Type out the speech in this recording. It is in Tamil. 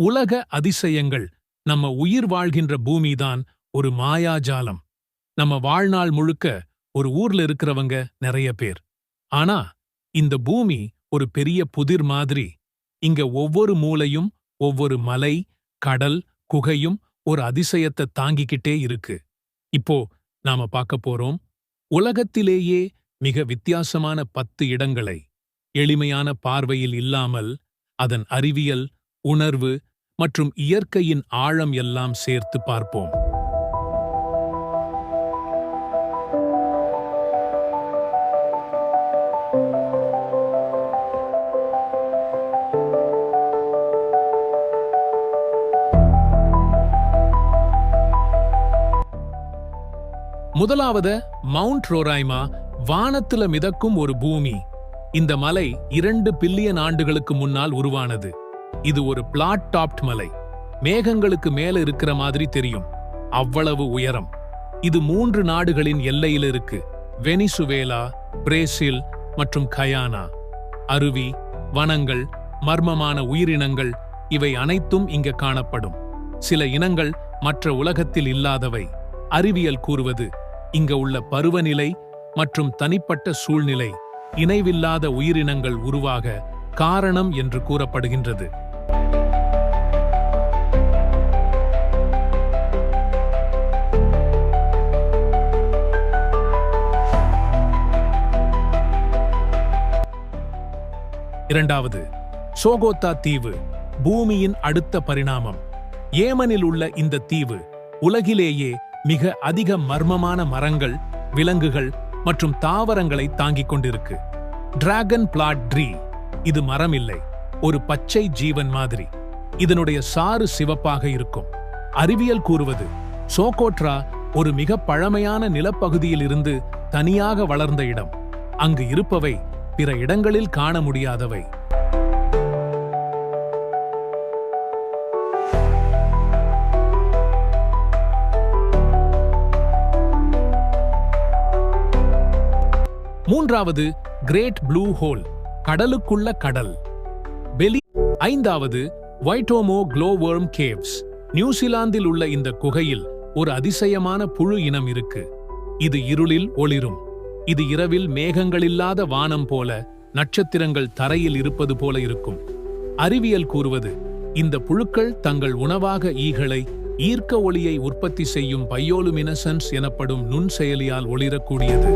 உலக அதிசயங்கள். நம்ம உயிர் வாழ்கின்ற பூமிதான் ஒரு மாயாஜாலம். நம்ம வாழ்நாள் முழுக்க ஒரு ஊர்ல இருக்கிறவங்க நிறைய பேர். ஆனா இந்த பூமி ஒரு பெரிய புதிர் மாதிரி. இங்க ஒவ்வொரு மூலையும் ஒவ்வொரு மலை கடல் குகையும் ஒரு அதிசயத்தை தாங்கிக்கிட்டே இருக்கு. இப்போ நாம பார்க்க போறோம் உலகத்திலேயே மிக வித்தியாசமான பத்து இடங்களை. எளிமையான பார்வையில் இல்லாமல் அதன் அறிவியல் உணர்வு மற்றும் இயற்கையின் ஆழம் எல்லாம் சேர்த்து பார்ப்போம். முதலாவது மவுண்ட் ரோராய்மா வானத்துல மிதக்கும் ஒரு பூமி. இந்த மலை இரண்டு பில்லியன் ஆண்டுகளுக்கு முன்னால் உருவானது. இது ஒரு பிளாட் டாப்ட் மலை. மேகங்களுக்கு மேல இருக்கிற மாதிரி தெரியும். அவ்வளவு உயரம். இது மூன்று நாடுகளின் எல்லையில் இருக்கு. வெனிசுவேலா பிரேசில் மற்றும் கயானா. அருவி வனங்கள் மர்மமான உயிரினங்கள் இவை அனைத்தும் இங்க காணப்படும். சில இனங்கள் மற்ற உலகத்தில் இல்லாதவை. அறிவியல் கூறுவது இங்க உள்ள பருவநிலை மற்றும் தனிப்பட்ட சூழ்நிலை இணைவில்லாத உயிரினங்கள் உருவாக காரணம் என்று கூறப்படுகின்றது. இரண்டாவது சோகோத்தா தீவு பூமியின் அடுத்த பரிணாமம். ஏமனில் உள்ள இந்த தீவு உலகிலேயே மிக அதிக மர்மமான மரங்கள் விலங்குகள் மற்றும் தாவரங்களை தாங்கிக் கொண்டிருக்கு. டிராகன் பிளாட் ட்ரீ இது மரம் இல்லை ஒரு பச்சை ஜீவன் மாதிரி. இதனுடைய சாறு சிவப்பாக இருக்கும். அறிவியல் கூறுவது சோகோட்ரா ஒரு மிக பழமையான நிலப்பகுதியில் இருந்து தனியாக வளர்ந்த இடம். அங்கு இருப்பவை பிற இடங்களில் காண முடியாதவை. மூன்றாவது கிரேட் ப்ளூ ஹோல் கடலுக்குள்ள கடல். பெலி ஐந்தாவது வைட்டோமோ க்ளோவர்ம் கேவ்ஸ் நியூசிலாந்தில் உள்ள இந்த குகையில் ஒரு அதிசயமான புழு இனம் இருக்கு. இது இருளில் ஒளிரும். இது இரவில் மேகங்களில்லாத வானம் போல நட்சத்திரங்கள் தரையில் இருப்பது போல இருக்கும். அறிவியல் கூறுவது இந்த புழுக்கள் தங்கள் உணவாக ஈகளை ஈர்க்க ஒளியை உற்பத்தி செய்யும் பையோலுமினசன்ஸ் எனப்படும் நுண் செயலியால் ஒளிரக்கூடியது.